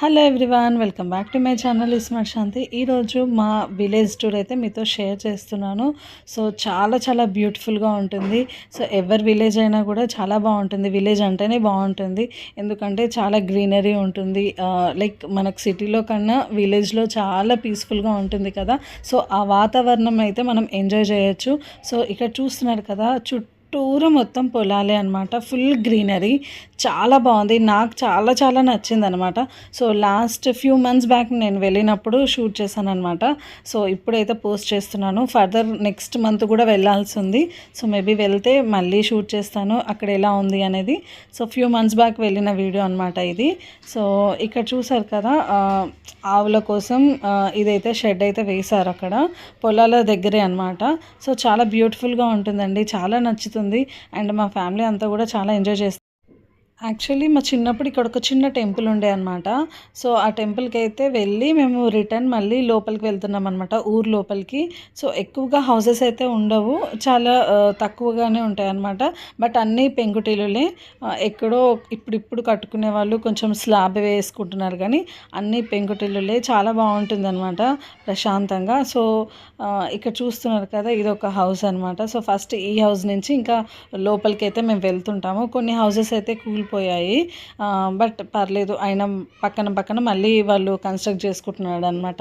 Hello everyone welcome back to my channel ismart Shanthi ఈరోజు మా village tour అయితే మీతో షేర్ చేస్తున్నాను. సో చాలా చాలా బ్యూటిఫుల్గా ఉంటుంది. సో ఎవరి విలేజ్ అయినా కూడా చాలా బాగుంటుంది. విలేజ్ అంటేనే బాగుంటుంది. ఎందుకంటే చాలా గ్రీనరీ ఉంటుంది. లైక్ మనకు సిటీలో కన్నా విలేజ్లో చాలా పీస్ఫుల్గా ఉంటుంది కదా. సో ఆ వాతావరణం అయితే మనం ఎంజాయ్ చేయొచ్చు. సో ఇక్కడ చూస్తున్నారు కదా చుట్టూ టూర్ మొత్తం పొలాలే అనమాట ఫుల్ గ్రీనరీ చాలా బాగుంది. నాకు చాలా చాలా నచ్చింది అనమాట so last few months back నేను వెళ్ళినప్పుడు షూట్ చేశాను అనమాట సో ఇప్పుడైతే పోస్ట్ చేస్తున్నాను. ఫర్దర్ నెక్స్ట్ మంత్ కూడా వెళ్ళాల్సి ఉంది. సో మేబీ వెళ్తే మళ్ళీ షూట్ చేస్తాను. అక్కడ ఎలా ఉంది అనేది. సో ఫ్యూ మంత్స్ బ్యాక్ వెళ్ళిన వీడియో అనమాట ఇది. సో ఇక్కడ చూసారు కదా ఆవుల కోసం ఇదైతే షెడ్ అయితే వేశారు అక్కడ. పొలాల దగ్గరే అనమాట సో చాలా బ్యూటిఫుల్గా ఉంటుందండి. చాలా నచ్చుతుంది. అండ్ మా ఫ్యామిలీ అంతా కూడా చాలా ఎంజాయ్ చేస్తారు యాక్చువల్లీ మా చిన్నప్పుడు ఇక్కడ ఒక చిన్న టెంపుల్ ఉండే అనమాట సో ఆ టెంపుల్కి అయితే వెళ్ళి మేము రిటర్న్ మళ్ళీ లోపలికి వెళ్తున్నాం అనమాట ఊరు లోపలికి. సో ఎక్కువగా హౌసెస్ అయితే ఉండవు చాలా తక్కువగానే ఉంటాయి అనమాట బట్ అన్నీ పెంకుటిల్లులే. ఎక్కడో ఇప్పుడిప్పుడు కట్టుకునే వాళ్ళు కొంచెం స్లాబ్ వేసుకుంటున్నారు కానీ అన్నీ పెంకుటిల్లులే. చాలా బాగుంటుంది అనమాట ప్రశాంతంగా. సో ఇక్కడ చూస్తున్నారు కదా ఇది ఒక హౌస్ అనమాట సో ఫస్ట్ ఈ హౌస్ నుంచి ఇంకా లోపలికి అయితే మేము వెళ్తుంటాము. కొన్ని హౌసెస్ అయితే కూల్ ఆ, బట్ పర్లేదు ఆయన పక్కన పక్కన మళ్ళీ వాళ్ళు కన్స్ట్రక్ట్ చేసుకుంటున్నాడు అనమాట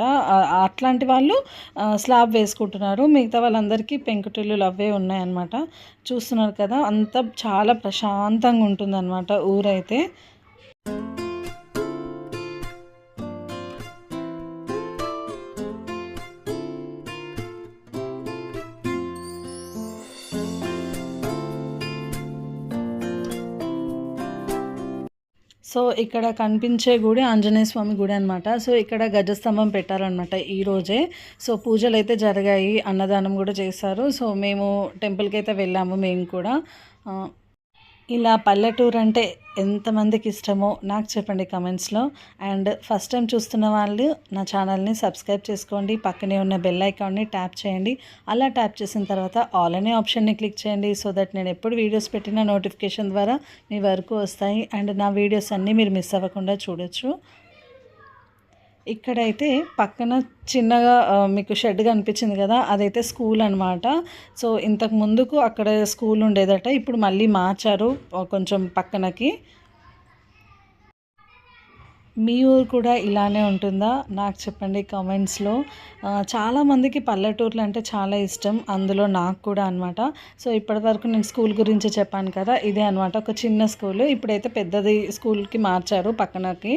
అట్లాంటి వాళ్ళు స్లాబ్ వేసుకుంటున్నారు. మిగతా వాళ్ళందరికీ పెంకుటిల్లులు అవే ఉన్నాయన్నమాట. చూస్తున్నారు కదా అంతా చాలా ప్రశాంతంగా ఉంటుందన్నమాట ఊరైతే. సో ఇక్కడ కనిపించే గుడి ఆంజనేయ స్వామి గుడి అనమాట సో ఇక్కడ గజస్తంభం పెట్టారనమాట ఈరోజే సో పూజలు అయితే జరిగాయి అన్నదానం కూడా చేశారు. సో మేము టెంపుల్కి అయితే వెళ్ళాము మేము కూడా. ఇలా పల్లెటూరు అంటే ఎంతమందికి ఇష్టమో నాకు చెప్పండి కమెంట్స్లో. అండ్ ఫస్ట్ టైం చూస్తున్న వాళ్ళు నా ఛానల్ని సబ్స్క్రైబ్ చేసుకోండి. పక్కనే ఉన్న బెల్ ఐకాన్ని ట్యాప్ చేయండి. అలా ట్యాప్ చేసిన తర్వాత ఆల్ అనే ఆప్షన్ని క్లిక్ చేయండి. సో దట్ నేను ఎప్పుడు వీడియోస్ పెట్టిన నోటిఫికేషన్ ద్వారా మీ వరకు వస్తాయి. అండ్ నా వీడియోస్ అన్నీ మీరు మిస్ అవ్వకుండా చూడొచ్చు. ఇక్కడైతే పక్కన చిన్నగా మీకు షెడ్ కనిపించింది కదా అదైతే స్కూల్ అనమాట సో ఇంతకు ముందుకు అక్కడ స్కూల్ ఉండేదట ఇప్పుడు మళ్ళీ మార్చారు కొంచెం పక్కనకి. మీ ఊరు కూడా ఇలానే ఉంటుందా? నాకు చెప్పండి కామెంట్స్లో. చాలామందికి పల్లెటూర్లు అంటే చాలా ఇష్టం అందులో నాకు కూడా అనమాట సో ఇప్పటివరకు నేను స్కూల్ గురించి చెప్పాను కదా ఇదే అనమాట ఒక చిన్న స్కూల్. ఇప్పుడైతే పెద్దది స్కూల్కి మార్చారు పక్కనకి.